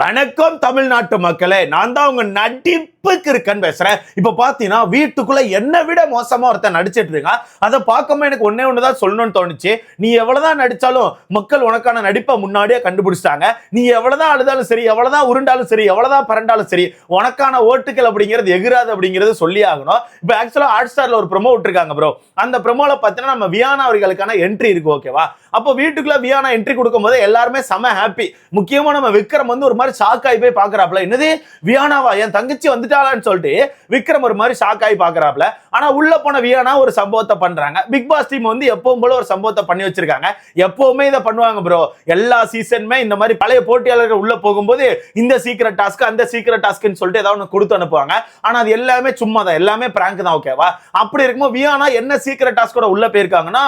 வணக்கம் தமிழ்நாட்டு மக்களே நான் தான் உங்க நடிப்புக்கு இருக்கேன்னு பேசுறேன். இப்ப பாத்தீங்கன்னா வீட்டுக்குள்ள என்னை விட மோசமா ஒருத்தன் நடிச்சிட்டு இருக்கான். அதை பார்க்கும்போது எனக்கு ஒன்னே ஒண்ணுதான் சொல்லணும்னு தோணுச்சு. நீ எவ்வளவுதான் நடிச்சாலும் மக்கள் உனக்கான நடிப்பை முன்னாடியே கண்டுபிடிச்சிட்டாங்க. நீ எவ்வளவுதான் அழுதாலும் சரி எவ்வளவுதான் உருண்டாலும் சரி எவ்வளவுதான் பரண்டாலும் சரி உனக்கான ஓட்டுகள் அப்படிங்கிறது எகிராது அப்படிங்கிறது சொல்லி ஆகணும். இப்போ ஆக்சுவலா ஹாட் ஸ்டார்ல ஒரு ப்ரொமோ விட்டுருக்காங்க ப்ரோ அந்த ப்ரொமோல பாத்தீங்கன்னா நம்ம வியானா அவர்களுக்கான என்ட்ரி இருக்கு ஓகேவா அப்போ வீட்டுக்குள்ள வியானா என்ட்ரி கொடுக்கும்போது எல்லாருமே செம ஹாப்பி முக்கியமா நம்ம விக்ரம் வந்து ஒரு மாதிரி ஷாக் ஆகி போய் பாக்குறாப்ல என்னது? வியானாவா? என் தங்கச்சி வந்துட்டாளான்னு சொல்லிட்டு விக்ரம் ஒரு மாதிரி ஷாக் ஆகி பாக்குறாப்ல ஆனா உள்ள போன வியானா ஒரு சம்பவத்தை பண்றாங்க. பிக் பாஸ் டீம் வந்து எப்பவும் போல ஒரு சம்பவத்தை பண்ணி வச்சிருக்காங்க. எப்பவுமே இதை பண்ணுவாங்க ப்ரோ எல்லா சீசனுமே இந்த மாதிரி பழைய போட்டியாளர்கள் உள்ள போகும்போது இந்த சீக்கிரட் டாஸ்க் அந்த சீக்கிரட் டாஸ்க்னு சொல்லிட்டு ஏதாவது ஒன்று கொடுத்து அனுப்புவாங்க. ஆனா அது எல்லாமே சும்மா தான் எல்லாமே பிராங்க் தான் ஓகேவா அப்படி இருக்கும்போது வியானா என்ன சீக்கிரட் டாஸ்கோட உள்ள போயிருக்காங்கன்னா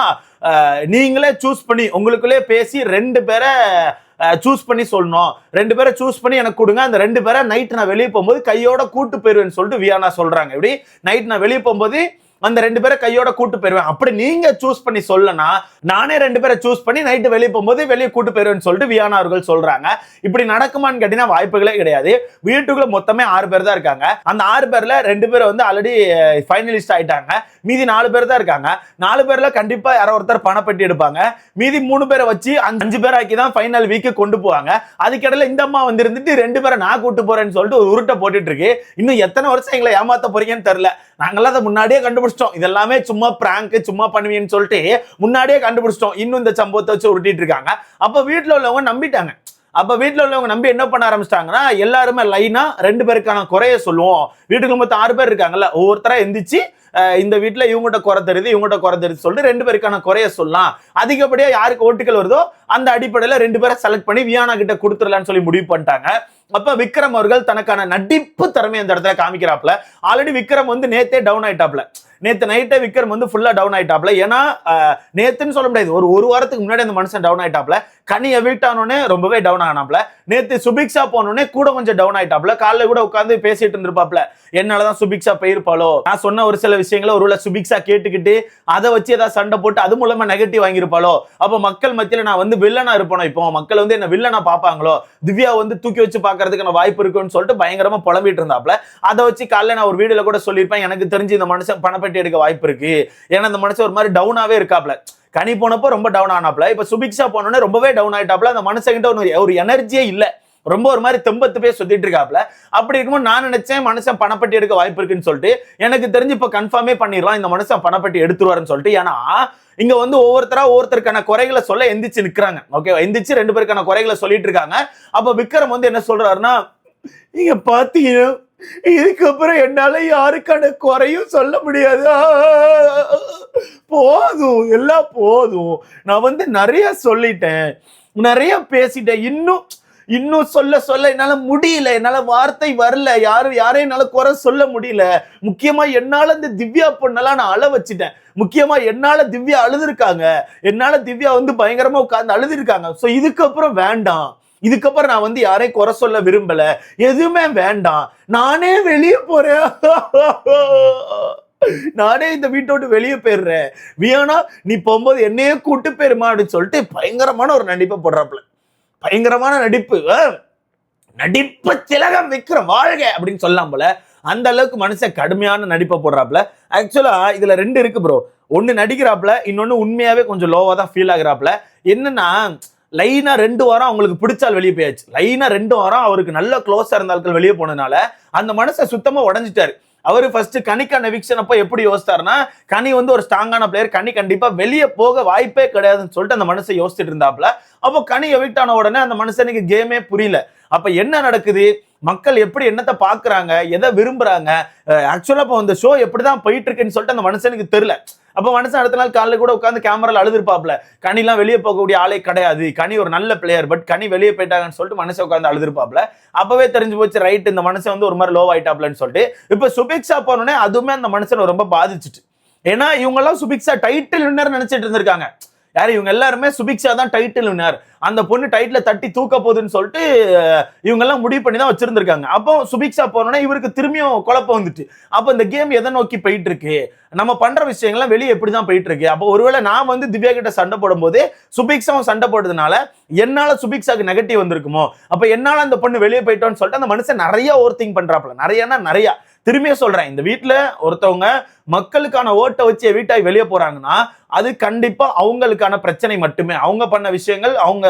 நீங்களே சூஸ் பண்ணி உங்களுக்குள்ளே பேசி ரெண்டு பேரை சூஸ் பண்ணி சொல்லணும். ரெண்டு பேரை சூஸ் பண்ணி எனக்கு கொடுங்க. அந்த ரெண்டு பேரை நைட் நான் வெளியே போகும்போது கையோட கூட்டு போயிருவேன்னு சொல்லிட்டு வியானா சொல்றாங்க. இப்படி நைட் நான் வெளியே போகும்போது அந்த ரெண்டு பேரை கையோட கூட்டு போயிருவேன். அப்படி நீங்க சூஸ் பண்ணி சொல்லனா நானே ரெண்டு பேரை சூஸ் பண்ணி நைட்டு வெளியே போகும்போது வெளியே கூட்டு போயிருவேன்னு சொல்லிட்டு வியானா அவர்கள் சொல்றாங்க. இப்படி நடக்குமான்னு கேட்டீங்கன்னா வாய்ப்புகளே கிடையாது. வீட்டுக்குள்ள மொத்தமே ஆறு பேர் தான் இருக்காங்க. அந்த ஆறு பேர்ல ரெண்டு பேர் வந்து ஆல்ரெடி ஃபைனலிஸ்ட் ஆயிட்டாங்க. மீதி நாலு பேர் தான் இருக்காங்க. நாலு பேர்ல கண்டிப்பா யாரோ ஒருத்தர் பணப்பட்டி எடுப்பாங்க. மீதி மூணு பேரை வச்சு அஞ்சு அஞ்சு பேர் ஆக்கி தான் ஃபைனல் வீக்கு கொண்டு போவாங்க. அதுக்கிடையில இந்த அம்மா வந்து இருந்துட்டு ரெண்டு பேரை நான் கூட்டு போறேன்னு சொல்லிட்டு ஒரு உருட்டை போட்டுட்டு இருக்கு. இன்னும் எத்தனை வருஷம் எங்களை ஏமாத்த போறீங்கன்னு தெரியல. நாங்களாம் அதை முன்னாடியே கண்டுபிடிச்சிட்டோம். இதெல்லாமே சும்மா பிராங்க் சும்மா பண்ணுவீங்கன்னு சொல்லிட்டு முன்னாடியே கண்டுபிடிச்சிட்டோம். இன்னும் இந்த சம்பவத்தை வச்சு உருட்டிட்டு இருக்காங்க. அப்ப வீட்டுல உள்ளவங்க நம்பிட்டாங்க. அப்ப வீட்டுல உள்ளவங்க நம்பி என்ன பண்ண ஆரம்பிச்சிட்டாங்கன்னா எல்லாருமே லைனா ரெண்டு பேருக்கான குறைய சொல்லுவோம். வீட்டுக்கு மொத்தம் ஆறு பேர் இருக்காங்கல்ல. ஒவ்வொருத்தரா எந்திரிச்சு இந்த வீட்டுல இவங்ககிட்ட குறை தெரியுது இவங்ககிட்ட குறை தெரியுது சொல்லிட்டு ரெண்டு பேருக்கான குறைய சொல்லலாம். அதிகப்படியா யாருக்கு ஓட்டுகள் வருதோ அந்த அடிப்படையில் ரெண்டு பேரை செலக்ட் பண்ணி வியானா கிட்ட கொடுத்துடலாம்னு சொல்லி முடிவு பண்ணிட்டாங்க. அப்ப விக்ரம் அவர்கள் தனக்கான நடிப்பு திறமை அந்த இடத்துல காமிக்கிறாப்ல ஆல்ரெடி விக்ரம் வந்து நேத்தே டவுன் ஆயிட்டாப்ல நேத்து நைட்டே விக்ரம் வந்து ஃபுல்லா டவுன் ஆயிட்டாப்ல ஏன்னா நேத்துன்னு சொல்ல முடியாது. ஒரு ஒரு வாரத்துக்கு முன்னாடி அந்த மனுஷன் டவுன் ஆயிட்டாப்ல கனி எவிக்ட் ஆனோடனே ரொம்பவே டவுன் ஆனாப்ல நேத்து சுபிக்ஷா போனோடனே கூட கொஞ்சம் டவுன் ஆயிட்டாப்ல காலைல கூட உட்காந்து பேசிட்டு இருந்திருப்பாப்ல என்னாலதான் சுபிக்ஷா போயிருப்பாளோ நான் சொன்ன ஒரு சில விஷயங்களை ஒருவேளை சுபிக்ஷா கேட்டுக்கிட்டு அதை வச்சு ஏதாவது சண்டை போட்டு அது மூலமா நெகட்டிவ் வாங்கியிருப்பாளோ அப்ப மக்கள் மத்தியில நான் வந்து வில்லனா இருப்பேனோ இப்போ மக்கள் வந்து என்ன வில்லனா பாப்பாங்களோ திவ்யா வந்து தூக்கி வச்சு பாக்குறதுக்கான வாய்ப்பு இருக்குன்னு சொல்லிட்டு பயங்கரமா புலம்பிட்டு இருந்தாப்ல. அதை வச்சு காலைல நான் ஒரு வீடியோல கூட சொல்லியிருப்பேன். எனக்கு தெரிஞ்சு இந்த மனுஷன் பணப்பெட்டி எடுக்க வாய்ப்பு இருக்கு. ஏன்னா இந்த மனுஷன் ஒரு மாதிரி டவுனாவே இருக்காப்ல. கனி போனப்போ ரொம்ப டவுன் ஆனாப்ல. இப்ப சுபிக்ஷா போனோன்னே ரொம்பவே டவுன் ஆயிட்டாப்ல. அந்த மனுஷங்கிட்ட ஒரு ஒரு எனர்ஜியே இல்லை. ரொம்ப ஒரு மாதிரி தெம்பத்து பேர் சுத்திட்டு இருக்காப்ல. அப்படி இருக்கும்போது நான் நினைச்சேன் மனுஷன் பணப்பட்டி எடுக்க வாய்ப்பு இருக்குன்னு சொல்லிட்டு எனக்கு தெரிஞ்சு இப்ப கன்ஃபார்மே பண்ணிடலாம். இந்த மனுஷன் பணப்பட்டி எடுத்துருவாருன்னு சொல்லிட்டு ஏன்னா இங்க வந்து ஒவ்வொருத்தரா ஒவ்வொருத்தருக்கான குறைகளை சொல்ல எந்திரிச்சு நிக்கிறாங்க. ஓகே எந்திரிச்சு ரெண்டு பேருக்கான குறைகளை சொல்லிட்டு இருக்காங்க. அப்ப விக்ரம் வந்து என்ன சொல்றாருன்னா நீங்க பாத்தீங்கன்னா இதுக்கப்புறம் என்னால யாருக்கான குறையும் சொல்ல முடியாது. போதும் எல்லாம் போதும். நான் வந்து நிறைய சொல்லிட்டேன். நிறைய பேசிட்டேன். இன்னும் இன்னும் சொல்ல சொல்ல என்னால முடியல. என்னால வார்த்தை வரல. யாரும் யாரையும் என்னால குறை சொல்ல முடியல. முக்கியமா என்னால இந்த திவ்யா பொண்ணெல்லாம் நான் அழ வச்சுட்டேன். முக்கியமா என்னால திவ்யா அழுதுருக்காங்க. என்னால திவ்யா வந்து பயங்கரமா உட்கார்ந்து அழுதுருக்காங்க. சோ இதுக்கப்புறம் வேண்டாம். இதுக்கப்புறம் நான் வந்து யாரையும் குறை சொல்ல விரும்பல. எதுவுமே வேண்டாம். நானே வெளியே போறேன். நானே இந்த வீட்டோட்டு வெளியே போயிடுறேன். வியானா நீ போகும்போது என்னையே கூட்டு போயிருமா அப்படின்னு சொல்லிட்டு பயங்கரமான ஒரு நடிப்பை போடுறாப்புல. பயங்கரமான நடிப்பு. நடிப்பு திலகம் விக்ரம் வாழ்க அப்படின்னு சொல்லலாம் போல அந்த அளவுக்கு மனுஷன் கடுமையான நடிப்பை போடுறாப்புல. ஆக்சுவலா இதுல ரெண்டு இருக்கு ப்ரோ ஒன்னு நடிக்கிறாப்புல இன்னொன்னு உண்மையாவே கொஞ்சம் லோவா தான் ஃபீல் ஆகுறாப்புல. என்னன்னா லைனா ரெண்டு வாரம் அவங்களுக்கு பிடிச்சால் வெளியே போயாச்சு. லைனா ரெண்டு வாரம் அவருக்கு நல்ல க்ளோஸா இருந்த ஆட்கள் வெளியே போனதுனால அந்த மனசை சுத்தமா உடஞ்சிட்டாரு. அவர் ஃபர்ஸ்ட் கனிக்கான எவிக்ஷன் அப்போ எப்படி யோசித்தாருன்னா கனி வந்து ஒரு ஸ்ட்ராங்கான பிளேயர் கனி கண்டிப்பா வெளியே போக வாய்ப்பே கிடையாதுன்னு சொல்லிட்டு அந்த மனுஷன் யோசிச்சுட்டு இருந்தாப்ல அப்போ கனி எவிக்ட் ஆன உடனே அந்த மனுஷனுக்கு கேமே புரியல. அப்ப என்ன நடக்குது? மக்கள் எப்படி என்னத்தை பாக்குறாங்க எதை விரும்புறாங்க? ஆக்சுவலா இப்போ இந்த ஷோ எப்படிதான் போயிட்டு இருக்குன்னு சொல்லிட்டு அந்த மனுஷனுக்கு தெரியல. அப்போ மனுஷன் அடுத்த நாள் காலையில் கூட உட்காந்து கேமரால அழுதுருப்பாப்ல கனிலாம் வெளியே போகக்கூடிய ஆளே கிடையாது. கனி ஒரு நல்ல பிளேயர் பட் கனி வெளியே போயிட்டாங்கன்னு சொல்லிட்டு மனுஷன் உட்காந்து அழுதுருப்பாப்ல அப்பவே தெரிஞ்சு போச்சு ரைட் இந்த மனுஷன் வந்து ஒரு மாதிரி லோ ஆயிட்டாப்லன்னு சொல்லிட்டு. இப்போ சுபிக்ஷா போனோடனே அதுவுமே அந்த மனுஷனை ரொம்ப பாதிச்சுட்டு. ஏன்னா இவங்கெல்லாம் சுபிக்ஷா டைட்டில் வின்னர் நினைச்சிட்டு இருந்திருக்காங்க. யார்? இவங்க எல்லாருமே சுபிக்ஷா தான் டைட்டில் வினார் அந்த பொண்ணு டைட்டில் தட்டி தூக்க போகுதுன்னு சொல்லிட்டு இவங்கெல்லாம் இவங்க எல்லாம் முடிவு பண்ணி தான் வச்சிருந்திருக்காங்க. அப்போ சுபிக்ஷா போனோன்னா இவருக்கு திரும்பியும் குழப்பம் வந்துட்டு. அப்போ இந்த கேம் எதை நோக்கி போயிட்டு இருக்கு நம்ம பண்ற விஷயங்கள்லாம் வெளியே எப்படி தான் போயிட்டு இருக்கு அப்போ ஒருவேளை நான் வந்து திவ்யா கிட்ட சண்டை போடும்போது சுபிக்ஷாவும் சண்டை போடுறதுனால என்னால சுபிக்ஷாக்கு நெகட்டிவ் வந்திருக்குமோ? அப்போ என்னால அந்த பொண்ணு வெளியே போயிட்டோன்னு சொல்லிட்டு அந்த மனுஷன் நிறைய ஓவர் திங்க் பண்றாப்ல நிறையனா நிறையா. திரும்பியும் சொல்றேன். இந்த வீட்டுல ஒருத்தவங்க மக்களுக்கான ஓட்டை வச்சு வீட்டாய் வெளியே போறாங்கன்னா அது கண்டிப்பா அவங்களுக்கான பிரச்சனை மட்டுமே. அவங்க பண்ண விஷயங்கள் அவங்க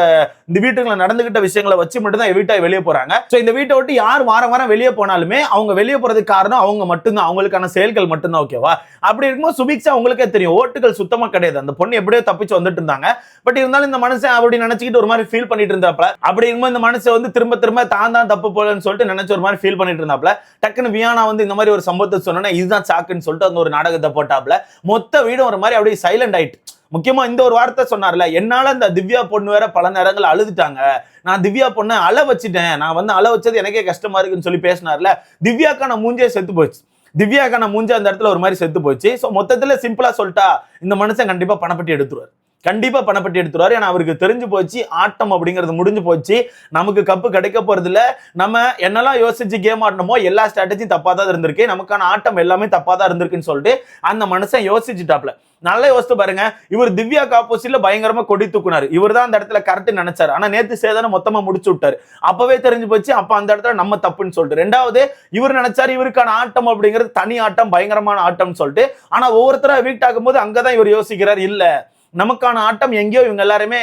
இந்த வீட்டுக்குள்ள நடந்துகிட்ட விஷயங்களை வச்சு மட்டும்தான் வீட்டாய் வெளியே போறாங்க. சோ இந்த வீட்டை விட்டு யார் வாரம் வாரம் வெளியே போனாலுமே அவங்க வெளியே போறதுக்கு காரணம் அவங்க மட்டும்தான். அவங்களுக்கான செயல்கள் மட்டும்தான் ஓகேவா அப்படி இருக்கும்போது சுபிக்ஷா உங்களுக்கே தெரியும். ஓட்டுகள் சுத்தமா கிடையாது. அந்த பொண்ணு எப்படியோ தப்பிச்சு வந்துட்டு இருந்தாங்க. பட் இருந்தாலும் இந்த மனுஷன் அப்படி நினைச்சுக்கிட்டு ஒரு மாதிரி ஃபீல் பண்ணிட்டு இருந்தாப்ல அப்படி இருக்கும்போது இந்த மனுஷன் வந்து திரும்ப திரும்ப தான் தான் தப்பு போலன்னு சொல்லிட்டு நினைச்சு ஒரு மாதிரி ஃபீல் பண்ணிட்டு இருந்தாப்ல டக்குன்னு வியானா வந்து இந்த மாதிரி ஒரு சம்பவத்தை சொன்னோன்னா இதுதான் சாக்குன்னு சொல்லிட்டு அந்த ஒரு நாடகத்தை போட்டாப்ல மொத்த வீடும் ஒரு மாதிரி அப்படியே சைலண்ட் ஆயிட்டு. முக்கியமா இந்த ஒரு வார்த்தை சொன்னார்ல என்னால இந்த திவ்யா பொண்ணு வேற பல நேரங்கள் அழுதுட்டாங்க. நான் திவ்யா பொண்ணை அழ வச்சுட்டேன். நான் வந்து அழ வச்சது எனக்கே கஷ்டமா இருக்குன்னு சொல்லி பேசினார்ல. திவ்யாக்கான மூஞ்சே செத்து போச்சு திவ்யாக்கான மூஞ்சே அந்த இடத்துல ஒரு மாதிரி செத்து போச்சு ஸோ மொத்தத்துல சிம்பிளா சொல்லிட்டா இந்த மனுஷன் கண்டிப்பா பணப்பட்டி எடுத்துருவார். கண்டிப்பா பணப்பட்டி எடுத்துருவாரு. ஏன்னா அவருக்கு தெரிஞ்சு போச்சு ஆட்டம் அப்படிங்கிறது முடிஞ்சு போச்சு. நமக்கு கப்பு கிடைக்க போறது இல்ல நம்ம என்னெல்லாம் யோசிச்சு கேம் ஆடணுமோ எல்லா ஸ்ட்ராட்டஜியும் தப்பா தான் இருந்திருக்கு. நமக்கான ஆட்டம் எல்லாமே தப்பா தான் இருந்திருக்குன்னு சொல்லிட்டு அந்த மனுஷன் யோசிச்சுட்டாப்ல. நல்லா யோசித்து பாருங்க. இவர் திவ்யாக்கு ஆப்போசிட்ல பயங்கரமா கொடி தூக்குனார். இவர் தான் அந்த இடத்துல கரெக்ட் நினைச்சாரு. ஆனா நேத்து சேதனை மொத்தமா முடிச்சு விட்டாரு. அப்பவே தெரிஞ்சு போச்சு அப்ப அந்த இடத்துல நம்ம தப்புன்னு சொல்லிட்டு. ரெண்டாவது இவர் நினைச்சாரு இவருக்கான ஆட்டம் அப்படிங்கிறது தனி ஆட்டம் பயங்கரமான ஆட்டம்னு சொல்லிட்டு. ஆனா ஒவ்வொருத்தரா வீட் ஆகும்போது அங்கதான் இவர் யோசிக்கிறார் இல்லை. நமக்கான ஆட்டம் எங்கேயோ இவங்க எல்லாருமே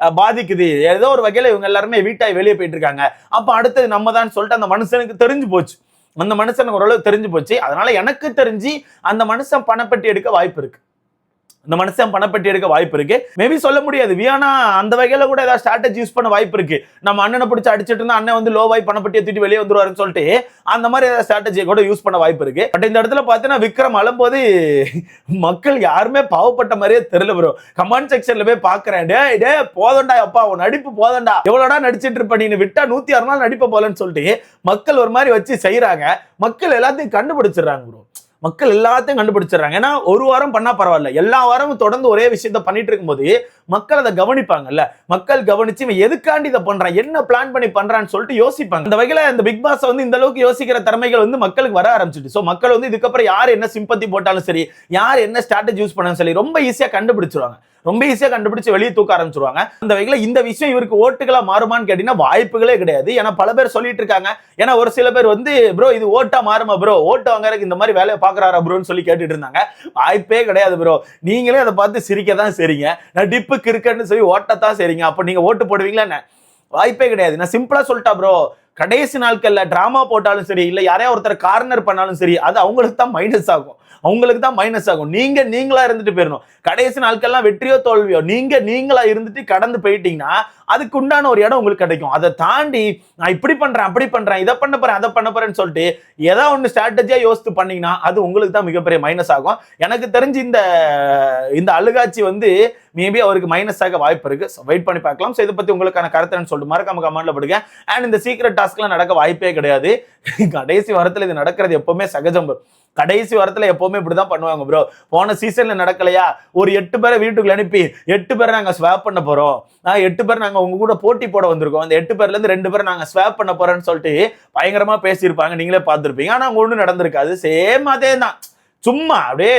அஹ், பாதிக்குது. ஏதோ ஒரு வகையில இவங்க எல்லாருமே வீட்டாய் வெளியே போயிட்டு இருக்காங்க அப்ப அடுத்தது நம்ம தான் சொல்லிட்டு அந்த மனுஷனுக்கு தெரிஞ்சு போச்சு. அந்த மனுஷனுக்கு ஓரளவு தெரிஞ்சு போச்சு. அதனால எனக்கு தெரிஞ்சு அந்த மனுஷன் பணப்பட்டி எடுக்க வாய்ப்பு இருக்கு. இந்த மனுஷன் பணப்பட்டி எடுக்க வாய்ப்பு இருக்கு. மேபி சொல்ல முடியாது. வியானா அந்த வகையில கூட ஏதாவது ஸ்ட்ராட்டஜி யூஸ் பண்ண வாய்ப்பு இருக்கு. நம்ம அண்ணனை பிடிச்சி அடிச்சிட்டு இருந்தா அண்ணன் வந்து லோவாய் பணப்பட்டியை தூட்டி வெளியே வந்துருவாருன்னு சொல்லிட்டு அந்த மாதிரி ஏதாவது ஸ்ட்ராட்டஜியை கூட யூஸ் பண்ண வாய்ப்பு இருக்கு. பட் இந்த இடத்துல பார்த்தீங்கன்னா விக்ரம் அழும்போது மக்கள் யாருமே பாவப்பட்ட மாதிரியே தெரியல ப்ரோ கமெண்ட் செக்ஷன்ல போய் பாக்குறேன். டே டே போதண்டா அப்பா உன் நடிப்பு போதண்டா எவ்வளோடா நடிச்சிட்டு இருப்ப நீ? விட்டா நூத்தி ஆறு நாள் நடிப்ப போலன்னு சொல்லிட்டு மக்கள் ஒரு மாதிரி வச்சு செய்யறாங்க மக்கள் எல்லாத்தையும் கண்டுபிடிச்சிடுறாங்க ப்ரோ மக்கள் எல்லாத்தையும் கண்டுபிடிச்சிடுறாங்க. ஏன்னா ஒரு வாரம் பண்ணா பரவாயில்ல. எல்லா வாரமும் தொடர்ந்து ஒரே விஷயத்த பண்ணிட்டு இருக்கும்போது மக்கள் அதை கவனிப்பாங்கல்ல. மக்கள் கவனிச்சு இவன் எதுக்காண்டி இதை பண்றான்? என்ன பிளான் பண்ணி பண்றான்னு சொல்லிட்டு யோசிப்பாங்க. இந்த வகையில இந்த பிக் பாஸ் வந்து இந்த அளவுக்கு யோசிக்கிற திறமைகள் வந்து மக்களுக்கு வர ஆரம்பிச்சிட்டு ஸோ மக்கள் வந்து இதுக்கப்புறம் யார் என்ன சிம்பத்தி போட்டாலும் சரி யார் என்ன ஸ்ட்ராட்டஜி யூஸ் பண்ணாலும் சரி ரொம்ப ஈஸியாக கண்டுபிடிச்சிருவாங்க. ரொம்ப ஈஸியாக கண்டுபிடிச்சு வெளியே தூக்க ஆரம்பிச்சிருவாங்க. அந்த வகையில் இந்த விஷயம் இவருக்கு ஓட்டுகளா மாறுமான்னு கேட்டீங்கன்னா வாய்ப்புகளே கிடையாது. ஏன்னா பல பேர் சொல்லிட்டு இருக்காங்க. ஏன்னா ஒரு சில பேர் வந்து ப்ரோ இது ஓட்டா மாறுமா ப்ரோ? ஓட்டு வாங்குறதுக்கு இந்த மாதிரி வேலையை பாக்குறாரா ப்ரோன்னு சொல்லி கேட்டுட்டு இருந்தாங்க. வாய்ப்பே கிடையாது ப்ரோ. நீங்களே அதை பார்த்து சிரிக்க தான் சரிங்க நான் டிப்பு கிரிக்கெட்னு சொல்லி ஓட்டத்தான் சரிங்க அப்போ நீங்க ஓட்டு போடுவீங்களா என்ன? வாய்ப்பே கிடையாது. நான் சிம்பிளா சொல்லிட்டா ப்ரோ கடைசி நாட்கள்ல டிராமா போட்டாலும் சரி இல்ல யாரையா ஒருத்தர் கார்னர் பண்ணாலும் சரி அது அவங்களுக்கு தான் மைனஸ் ஆகும். அவங்களுக்கு தான் மைனஸ் ஆகும். நீங்க நீங்களா இருந்துட்டு போயிடணும் கடைசி நாட்கள்லாம் வெற்றியோ தோல்வியோ நீங்க நீங்களா இருந்துட்டு கடந்து போயிட்டீங்கன்னா அதுக்கு உண்டான ஒரு இடம் உங்களுக்கு கிடைக்கும். அதை தாண்டி நான் இப்படி பண்றேன் அப்படி பண்றேன் இதை பண்ண போறேன் அதை பண்ண போறேன்னு சொல்லிட்டு ஏதோ ஒன்று ஸ்ட்ராட்டஜியா யோசித்து பண்ணீங்கன்னா அது உங்களுக்கு தான் மிகப்பெரிய மைனஸ் ஆகும். எனக்கு தெரிஞ்சு இந்த இந்த அழுகாட்சி வந்து மேபி அவருக்கு மைனஸ் ஆக வாய்ப்பு இருக்கு. வெயிட் பண்ணி பார்க்கலாம். ஸோ இதை பத்தி உங்களுக்கான கருத்துன்னு சொல்லிட்டு மறக்காம கமெண்ட்ல படுங்க. அண்ட் இந்த சீக்ரெட் டாஸ்க்லாம் நடக்க வாய்ப்பே கிடையாது. கடைசி வாரத்தில் இது நடக்கிறது எப்பவுமே சகஜம் கடைசி வாரத்துல எப்பவுமே இப்படிதான் பண்ணுவாங்க ப்ரோ போன சீசன்ல நடக்கலையா? ஒரு எட்டு பேரை வீட்டுக்குள்ள அனுப்பி எட்டு பேரை நாங்க ஸ்வாப் பண்ண போறோம். நான் எட்டு பேர் நாங்க உங்க கூட போட்டி போட வந்திருக்கோம். அந்த எட்டு பேர்ல இருந்து ரெண்டு பேரை நாங்க ஸ்வாப் பண்ண போறோம்னு சொல்லிட்டு பயங்கரமா பேசியிருப்பாங்க. நீங்களே பார்த்திருப்பீங்க. ஆனா அங்க ஒன்றும் நடந்திருக்காது. சேம் அதே தான் சும்மா அப்படியே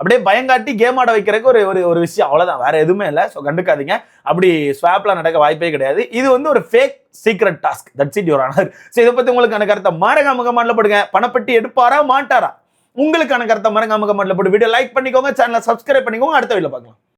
அப்படியே பயங்காட்டி கேம் ஆட வைக்கிறதுக்கு ஒரு ஒரு ஒரு விஷயம். அவ்வளோதான் வேற எதுவுமே இல்லை. ஸோ கண்டுக்காதீங்க. அப்படி ஸ்வாப்லாம் நடக்க வாய்ப்பே கிடையாது. இது வந்து ஒரு fake secret task that's it your honour so இதை பத்தி உங்களுக்கான கருத்தை மாரகாமுக கமெண்ட்ல போடுங்க. பணப்பட்டி எடுப்பாரா மாட்டாரா? உங்களுக்கான கருத்தை மறக்காம கமெண்ட்ல போட்டு வீடியோ லைக் பண்ணிக்கோங்க. சேனலை சப்ஸ்கிரைப் பண்ணிக்கோங்க. அடுத்த வீடியோ பார்க்கலாம்.